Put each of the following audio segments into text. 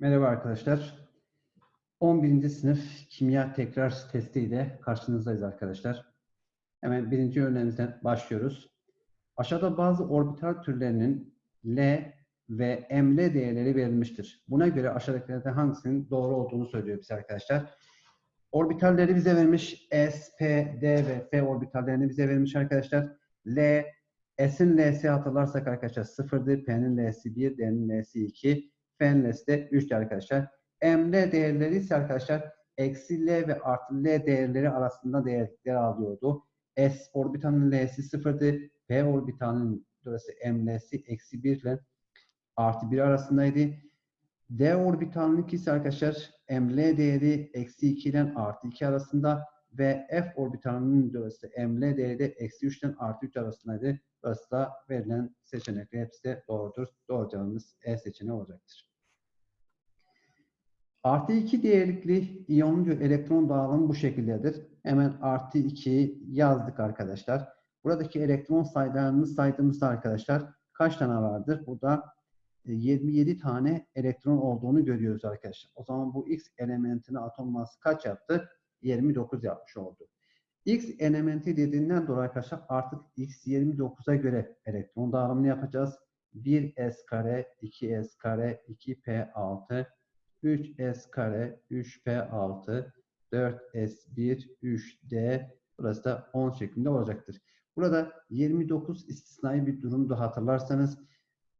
Merhaba arkadaşlar. 11. sınıf kimya tekrar testiyle karşınızdayız arkadaşlar. Hemen birinci örneğimizden başlıyoruz. Aşağıda bazı orbital türlerinin L ve ML değerleri verilmiştir. Buna göre aşağıdakilerden hangisinin doğru olduğunu söylüyor bize arkadaşlar. Orbitalleri bize vermiş. S, P, D ve F orbitallerini bize vermiş arkadaşlar. L, S'in L'si hatırlarsak arkadaşlar 0'dı. P'nin L'si 1, D'nin L'si 2. F'nin de 3'tü arkadaşlar. ML değerleri ise arkadaşlar eksi L ve artı L değerleri arasında değerlikler alıyordu. S orbitalinin L'si 0'dı. P orbitalinin burası ML'si eksi 1 ile artı 1 arasındaydı. D orbitalinin ikisi arkadaşlar ML değeri eksi 2 ile artı 2 arasında ve F orbitalinin burası ML değeri de eksi 3 ile artı 3 arasındaydı. Burası da verilen seçenekler hepsi de doğrudur. Doğru cevabımız E seçeneği olacaktır. Artı 2 değerlikli iyoncu elektron dağılımı bu şekildedir. Hemen artı 2'yi yazdık arkadaşlar. Buradaki elektron sayılarını saydığımızda arkadaşlar kaç tane vardır? Burada 27 tane elektron olduğunu görüyoruz arkadaşlar. O zaman bu X elementine atom masası kaç yaptı? 29 yapmış oldu. X elementi dediğinden dolayı arkadaşlar artık X 29'a göre elektron dağılımını yapacağız. 1S kare, 2S kare, 2P6, 3S kare, 3P6, 4S1, 3D, burası da 10 şeklinde olacaktır. Burada 29 istisnai bir durumdu hatırlarsanız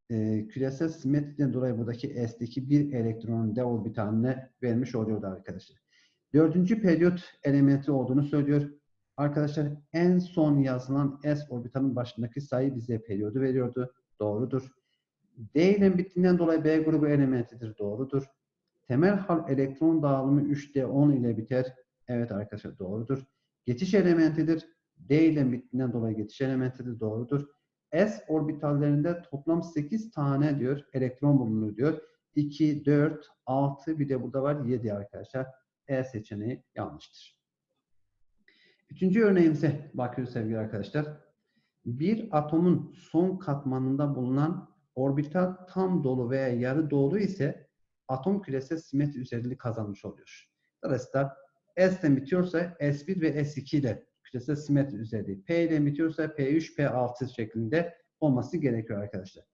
e, küresel simetriden dolayı buradaki S'deki bir elektronun D orbitaline vermiş oluyordu arkadaşlar. Dördüncü periyot elementi olduğunu söylüyor. Arkadaşlar en son yazılan S orbitalinin başındaki sayı bize periyodu veriyordu. Doğrudur. D ile bittiğinden dolayı B grubu elementidir. Doğrudur. Temel hal elektron dağılımı 3D 10 ile biter. Evet arkadaşlar doğrudur. Geçiş elementidir. D ile bittiğinden dolayı geçiş elementidir. Doğrudur. S orbitallerinde toplam 8 tane diyor elektron bulunur diyor. 2, 4, 6 bir de burada var 7 arkadaşlar. E seçeneği yanlıştır. Üçüncü örneğimize bakıyoruz sevgili arkadaşlar. Bir atomun son katmanında bulunan orbital tam dolu veya yarı dolu ise atom küresel simetri özelliği kazanmış oluyor. Dolayısıyla S'den bitiyorsa S1 ve S2 ile küresel simetri özelliği. P ile bitiyorsa P3, P6 şeklinde olması gerekiyor arkadaşlar.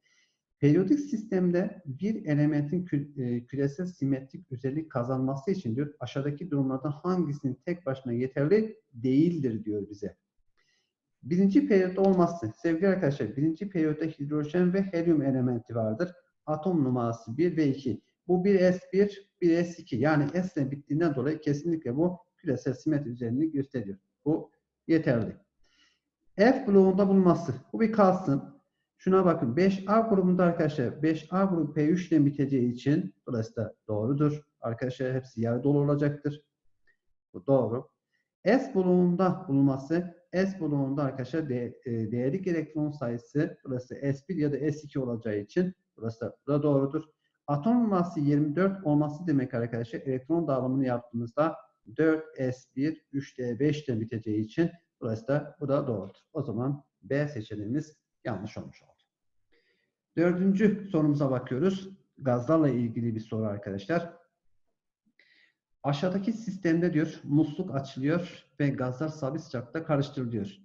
Periyodik sistemde bir elementin e, küresel simetrik özellik kazanması için diyor aşağıdaki durumlardan hangisinin tek başına yeterli değildir diyor bize. Birinci periyotta olmazsa sevgili arkadaşlar birinci periyotta hidrojen ve helyum elementi vardır. Atom numarası 1 ve 2. Bu bir S1, bir S2. Yani S ile bittiğinden dolayı kesinlikle bu küresel simetri özelliğini gösteriyor. Bu yeterli. F bloğunda bulunması. Bu bir kalsın. Şuna bakın. 5A grubunda arkadaşlar 5A grubu P3 ile biteceği için burası da doğrudur. Arkadaşlar hepsi yarı dolu olacaktır. Bu doğru. S bloğunda bulunması S bloğunda arkadaşlar de, e, değerlik elektron sayısı burası S1 ya da S2 olacağı için burası da, da doğrudur. Atom masası 24 olması demek arkadaşlar elektron dağılımını yaptığımızda 4S1, 3D5 ile biteceği için da bu da doğrudur. O zaman B seçeneğimiz yanlış olmuş oldu. Dördüncü sorumuza bakıyoruz. Gazlarla ilgili bir soru arkadaşlar. Aşağıdaki sistemde diyor musluk açılıyor ve gazlar sabit sıcaklıkta karıştırılıyor.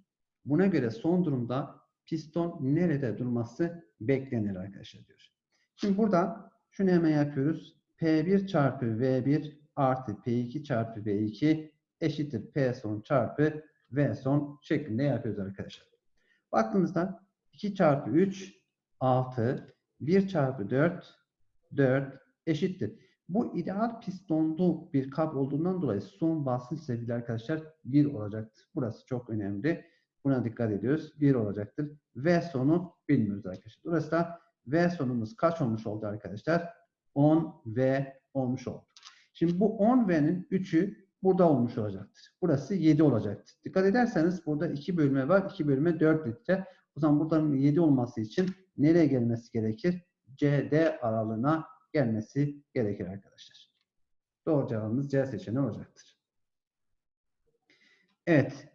Buna göre son durumda piston nerede durması beklenir arkadaşlar diyor. Şimdi burada şunu hemen yapıyoruz. P1 çarpı V1 artı P2 çarpı V2 eşittir P son çarpı V son şeklinde yapıyoruz arkadaşlar. Baktığımızda 2 çarpı 3 6 1 çarpı 4 4 eşittir. Bu ideal pistonlu bir kap olduğundan dolayı son basınç sevgili arkadaşlar 1 olacaktır. Burası çok önemli. Buna dikkat ediyoruz. 1 olacaktır. V sonu bilmiyoruz arkadaşlar. Dolayısıyla V sonumuz kaç olmuş oldu arkadaşlar? 10 V olmuş oldu. Şimdi bu 10 V'nin 3'ü burada olmuş olacaktır. Burası 7 olacaktır. Dikkat ederseniz burada 2 bölme var. 2 bölme 4 litre. O zaman buradan 7 olması için nereye gelmesi gerekir? CD aralığına gelmesi gerekir arkadaşlar. Doğru cevabımız C seçeneği olacaktır. Evet.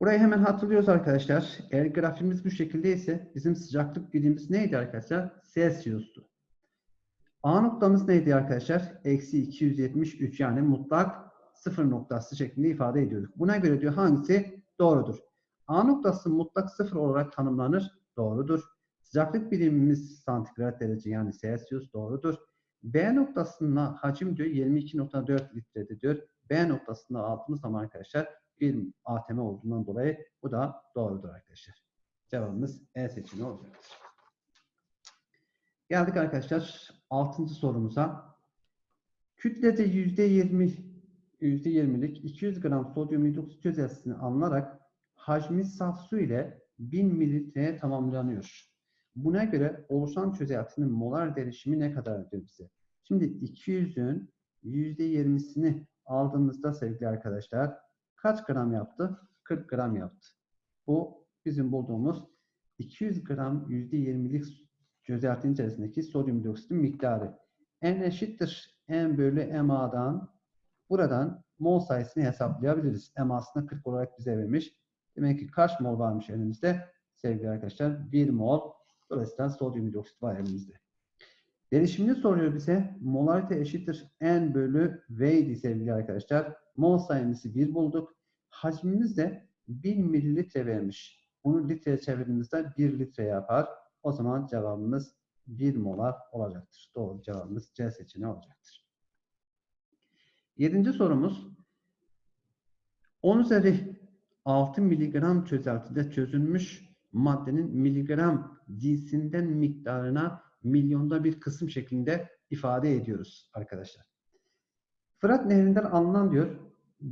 Burayı hemen hatırlıyoruz arkadaşlar. Eğer grafimiz bu şekilde ise bizim sıcaklık birimimiz neydi arkadaşlar? Celsius'tu. A noktamız neydi arkadaşlar? Eksi 273 yani mutlak sıfır noktası şeklinde ifade ediyorduk. Buna göre diyor hangisi doğrudur? A noktası mutlak sıfır olarak tanımlanır. Doğrudur. Sıcaklık birimimiz santigrat derece yani Celsius doğrudur. B noktasında hacim diyor 22.4 litredir diyor. B noktasında aldığımız zaman arkadaşlar bir ATM olduğundan dolayı bu da doğrudur arkadaşlar. Cevabımız E seçeneği olacaktır. Geldik arkadaşlar 6. sorumuza. Kütlece %20 %20'lik 200 gram sodyum hidroksit çözeltisini alınarak hacmi saf su ile 1000 mililitreye tamamlanıyor. Buna göre oluşan çözeltinin molar derişimi ne kadar diyor bize. Şimdi 200'ün %20'sini aldığımızda sevgili arkadaşlar kaç gram yaptı? 40 gram yaptı. Bu bizim bulduğumuz 200 gram %20'lik çözeltinin içerisindeki sodyum dioksitin miktarı. N eşittir M bölü MA'dan buradan mol sayısını hesaplayabiliriz. M aslında 40 olarak bize vermiş. Demek ki kaç mol varmış elimizde? Sevgili arkadaşlar 1 mol. Dolayısıyla sodyum dioksit var elimizde. Derişimini soruyor bize. Molarite eşittir N bölü V idi sevgili arkadaşlar. Mol sayımızı 1 bulduk. Hacmimiz de 1000 mililitre vermiş. Bunu litreye çevirdiğimizde 1 litre yapar. O zaman cevabımız 1 molar olacaktır. Doğru cevabımız C seçeneği olacaktır. Yedinci sorumuz. 10 üzeri 6 miligram çözeltide çözülmüş maddenin miligram cinsinden miktarına milyonda bir kısım şeklinde ifade ediyoruz arkadaşlar. Fırat Nehri'nden alınan diyor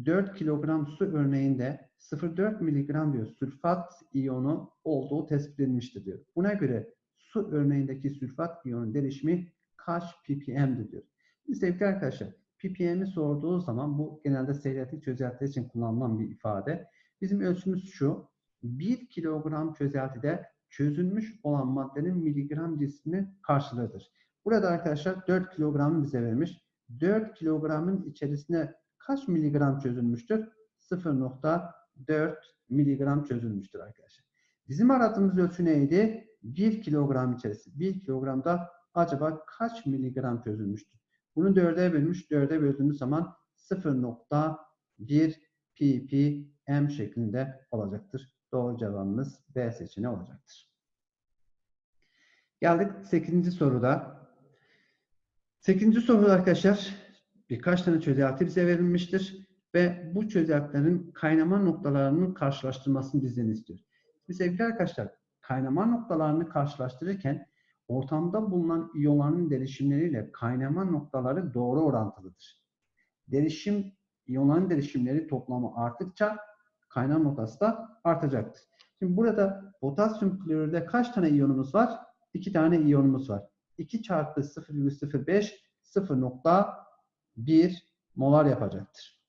4 kilogram su örneğinde 0,4 miligram diyor sülfat iyonu olduğu tespit edilmiştir diyor. Buna göre su örneğindeki sülfat iyonun derişimi kaç ppm'dir diyor. Şimdi sevgili arkadaşlar ppm'i sorduğu zaman bu genelde seyreltik çözeltiler için kullanılan bir ifade. Bizim ölçümüz şu. 1 kilogram çözeltide çözülmüş olan maddenin miligram cismini karşılığıdır. Burada arkadaşlar 4 kilogramı bize vermiş. 4 kilogramın içerisine kaç miligram çözülmüştür? 0.4 miligram çözülmüştür arkadaşlar. Bizim aradığımız ölçü neydi? 1 kilogram içerisi. 1 kilogramda acaba kaç miligram çözülmüştür? Bunu 4'e bölmüş. 4'e böldüğümüz zaman 0.1 ppm şeklinde olacaktır. Doğru cevabımız B seçeneği olacaktır. Geldik 8. soruda. 8. soruda arkadaşlar birkaç tane çözelti bize verilmiştir ve bu çözeltilerin kaynama noktalarının karşılaştırmasını bizden istiyor. Şimdi sevgili arkadaşlar kaynama noktalarını karşılaştırırken ortamda bulunan iyonların derişimleriyle kaynama noktaları doğru orantılıdır. Derişim, iyonların derişimleri toplamı arttıkça kaynama noktası da artacaktır. Şimdi burada potasyum klorürde kaç tane iyonumuz var? 2 tane iyonumuz var. 2 çarpı 0,05 0.1 molar yapacaktır.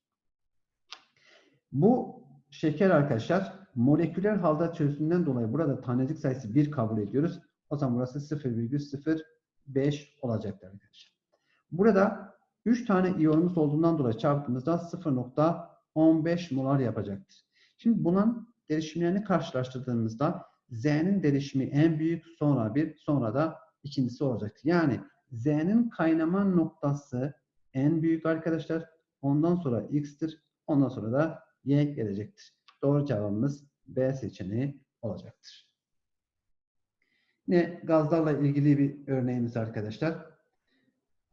Bu şeker arkadaşlar moleküler halde çözümünden dolayı burada tanecik sayısı 1 kabul ediyoruz. O zaman burası 0,05 olacaktır arkadaşlar. Burada 3 tane iyonumuz olduğundan dolayı çarptığımızda 0.15 molar yapacaktır. Şimdi bunun derişimlerini karşılaştırdığımızda Z'nin derişimi en büyük sonra bir sonra da ikincisi olacaktır. Yani Z'nin kaynama noktası en büyük arkadaşlar. Ondan sonra X'tir. Ondan sonra da Y gelecektir. Doğru cevabımız B seçeneği olacaktır. Yine gazlarla ilgili bir örneğimiz arkadaşlar.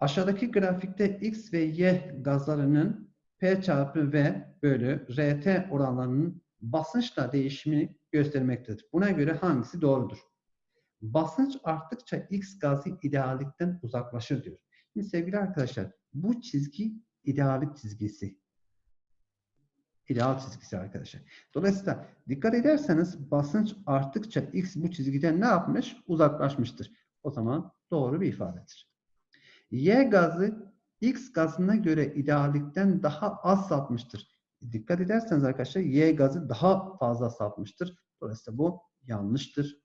Aşağıdaki grafikte X ve Y gazlarının P çarpı V bölü RT oranlarının basınçla değişimini göstermektedir. Buna göre hangisi doğrudur? Basınç arttıkça X gazı ideallikten uzaklaşır diyor. Şimdi sevgili arkadaşlar bu çizgi ideallik çizgisi. İdeal çizgisi arkadaşlar. Dolayısıyla dikkat ederseniz basınç arttıkça X bu çizgiden ne yapmış? Uzaklaşmıştır. O zaman doğru bir ifadedir. Y gazı X gazına göre ideallikten daha az sapmıştır. Dikkat ederseniz arkadaşlar Y gazı daha fazla sapmıştır. Dolayısıyla bu yanlıştır.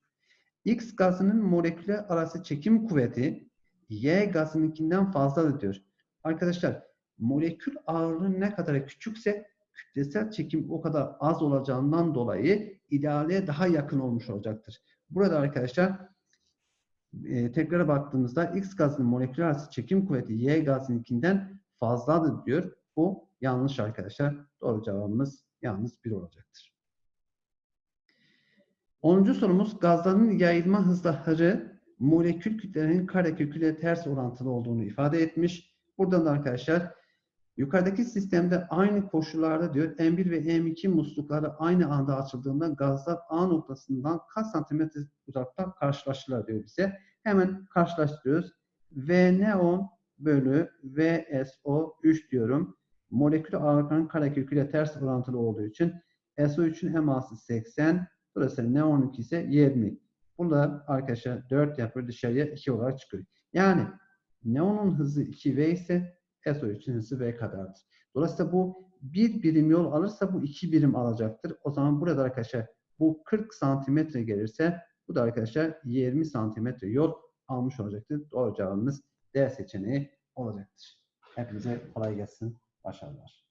X gazının moleküler arası çekim kuvveti Y gazınınkinden fazladır diyor. Arkadaşlar molekül ağırlığı ne kadar küçükse kütlesel çekim o kadar az olacağından dolayı ideale daha yakın olmuş olacaktır. Burada arkadaşlar e, tekrar baktığımızda X gazının moleküler arası çekim kuvveti Y gazınınkinden fazladır diyor. Bu yanlış arkadaşlar. Doğru cevabımız yalnız 1 olacaktır. 10. sorumuz gazların yayılma hızları molekül kütlelerinin kareköküyle ters orantılı olduğunu ifade etmiş. Buradan da arkadaşlar yukarıdaki sistemde aynı koşullarda diyor M1 ve M2 muslukları aynı anda açıldığında gazlar A noktasından kaç santimetre uzakta karşılaşırlar diyor bize. Hemen karşılaştırıyoruz. VN10 bölü VSO3 diyorum. Molekül ağırlığının kareköküyle ters orantılı olduğu için SO3'ün eması 80, burası N12 ise 20. Burada arkadaşlar 4 yapıyor dışarıya 2 olarak çıkıyor. Yani neonun hızı 2V ise SO3'ün hızı V kadardır. Dolayısıyla bu bir birim yol alırsa bu iki birim alacaktır. O zaman burada arkadaşlar bu 40 santimetre gelirse bu da arkadaşlar 20 santimetre yol almış olacaktır. Doğru cevabımız D seçeneği olacaktır. Hepinize kolay gelsin. Başarılar.